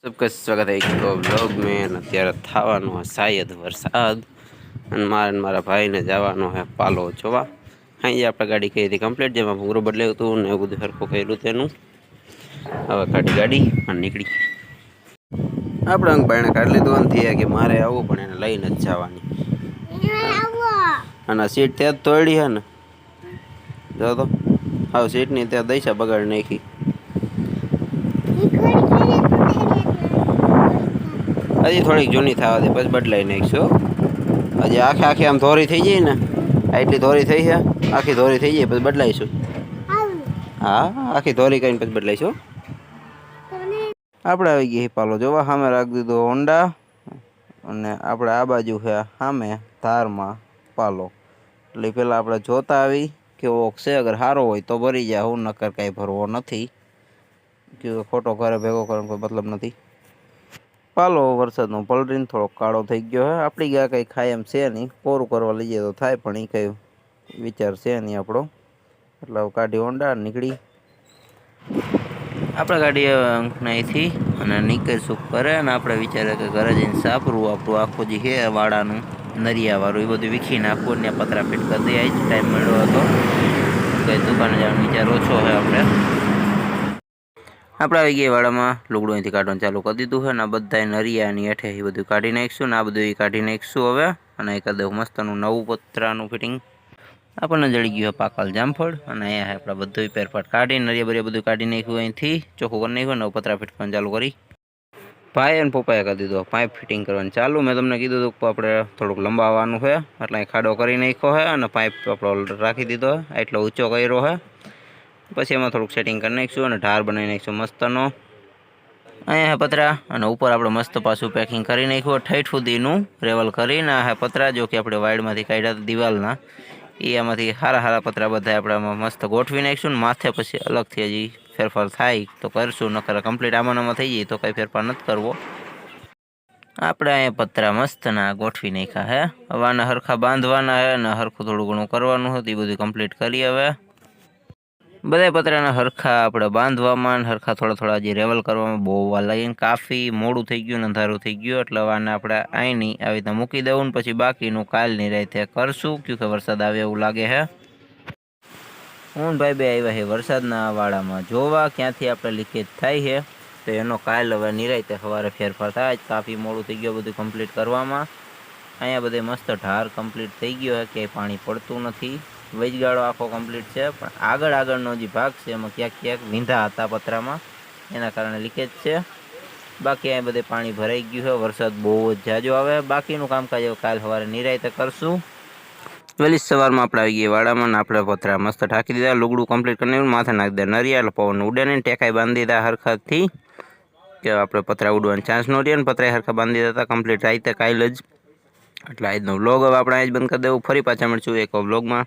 सबका स्वागत है एक વ્લોગ મેં અને અત્યારે થવાનો છે શાયદ વરસાદ અને મારે ને મારા ભાઈને જવાનો છે પાલો જોવા અહીં આપણે ગાડી કરી હતી કમ્પ્લીટ જેમાં ભૂંગરો બદલાયું હતું ને એવું બધું સરખું કર્યું તેનું હવે કાઢી ગાડી અને નીકળી આપણે અંક ભાઈને કાઢી લીધું અને થયા કે મારે આવવું પણ એને લઈને જ જવાની અને આ સીટ ત્યાં જ તોડી છે ને જો તો હા સીટની ત્યાં દઈશા બગાડી નાખી હજી થોડીક જૂની થવા દે, પછી બદલાઈ નાખીશું હજી આખે આખી આમ ધોરી થઈ જાય ને એટલી ધોરી થઈ છે, આખી ધોરી થઈ જાય, પછી બદલાઈશું. હા, આખી ધોરી કરીને પછી બદલાઈશું આપણે આવી ગઈ પાલો, જોવા, સામે રાખી દીધો હોન્ડા. અને આપણે આ બાજુ છે, સામે ધારમાં પાલો. એટલે પહેલાં આપણે જોતા આવી, કેવો છે, અગર સારો હોય તો ભરી જાય, હું નકર કાંઈ ભરવો નથી. કે ખોટો ઘરે ભેગો કરવાનો કોઈ મતલબ નથી. પાલો વરસાદનો પલટીને થોડોક કાળો થઈ ગયો હે. આપણી ગયા કંઈ ખાય એમ છે નહીં. કોરું કરવા લઈ જઈએ તો થાય, પણ એ કંઈ વિચાર છે નહીં આપણો. એટલે કાઢી ઊંડા નીકળી. આપણે ગાડી અહીંથી અને નીકળશું કરે અને આપણે વિચારે કે ઘરે જઈને સાપરું આપણું આખું જે છે વાડાનું, નરિયાવાળું, એ બધું વીખી નાખવું ને પતરા ફીટ કરી દઈએ. જ ટાઈમ મળ્યો હતો. કંઈ દુકાને જવાનો વિચાર ઓછો છે આપણે. આપણે આવી ગયા વાળામાં લુગડું અહીંથી કાઢવાનું ચાલુ કરી દીધું છે ને આ બધા નરિયાની હેઠે એ બધું કાઢી નાખીશું ને આ બધું એ કાઢી નાખીશું હવે અને એક દઉં મસ્તનું નવું પતરાનું ફિટિંગ આપણને જડી ગયું પાકલ જામફળ અને અહીંયા આપણે બધું પેરફાટ કાઢી નરિયા બરિયા બધું કાઢી નાખ્યું અહીંથી, ચોખ્ખું કરી નાખ્યું નવું પતરા ફિટ કરવાનું ચાલુ કરી. ભાઈ અને પપ્પાએ કરી દીધો પાઇપ ફિટિંગ કરવાનું ચાલુ. મેં તમને કીધું હતું આપણે થોડુંક લંબાવવાનું છે, એટલે ખાડો કરી નાખ્યો છે અને પાઇપ આપણો રાખી દીધો એટલો ઊંચો કર્યો છે. પછી એમાં થોડુંક સેટિંગ કરી નાખીશું અને ઢાર બનાવી નાખીશું મસ્તનો. અહીંયા પતરા, અને ઉપર આપણે મસ્ત પાછું પેકિંગ કરી નાખ્યું. ઠેઠ સુધીનું રેવલ કરીને આ પતરા, જો કે આપણે વાઇડમાંથી કાઢ્યા હતા દિવાલના. એ આમાંથી સારા સારા પતરા બધા આપણે આમાં મસ્ત ગોઠવી નાખીશું ને માથે પછી અલગથી હજી ફેરફાર થાય તો કરશું, નકર કમ્પ્લીટ આમાં થઈ જાય તો કંઈ ફેરફાર નથી કરવો. આપણે અહીંયા પતરા મસ્તના ગોઠવી નાખ્યા હે. હવે આને હરખા બાંધવાના હે અને હરખું થોડું ઘણું કરવાનું હતું એ બધું કમ્પ્લીટ કરી હવે. બધા પતરાના હરખા આપણે બાંધવામાં હરખા થોડા થોડા જે રેવલ કરવામાં બહુ વાર લાગે કાફી મોડું થઈ ગયું અંધારું થઈ ગયું, એટલે આને આપણે અહીંની આવી રીતે મૂકી દેવું ને પછી બાકીનું કાલની રાતે કરશું. ક્યું કે વરસાદ આવે એવું લાગે છે હું ભાઈ બે આવ્યા છે વરસાદના વાડામાં. જોવા ક્યાંથી આપણે લીકેજ થાય છે તો એનો કાલ હવે નિરાયતે સવારે ફેરફાર થાય. કાફી મોડું થઈ ગયું બધું કમ્પ્લીટ કરવામાં. અહીંયા બધે મસ્ત ઢાર કમ્પ્લીટ થઈ ગયો છે ક્યાંય પાણી પડતું નથી. વચગાળો આખો કમ્પ્લીટ છે, પણ આગળ આગળનો જે ભાગ છે, એમાં ક્યાંક ક્યાંક વીંધા હતા પતરામાં એના કારણે લીકેજ છે. બાકી અહીં બધે પાણી ભરાઈ ગયું છે, વરસાદ બહુ જ જાજો આવે. બાકીનું કામકાજ કાલ સવારે નિરાયતે કરશું. વહેલી સવારમાં આપણે આવી ગયા વાડામાં આપણે પતરા મસ્ત ઢાંકી દીધા, લુગડું કમ્પ્લીટ કરીને માથે નાખી દીધા નરિયાલ પવન ઉડે ટેકાઈ બાંધી દીધા હરખાથી કે આપણે પતરા ઉડવાનો ચાન્સ ન રહે ને પતરા હરખા બાંધી દીધા કમ્પ્લીટ રાતે કાલ જ. એટલે આજનો વ્લોગ હવે આપણે આજ બંધ કરી દેવું. ફરી પાછા મળશું એક વ્લોગમાં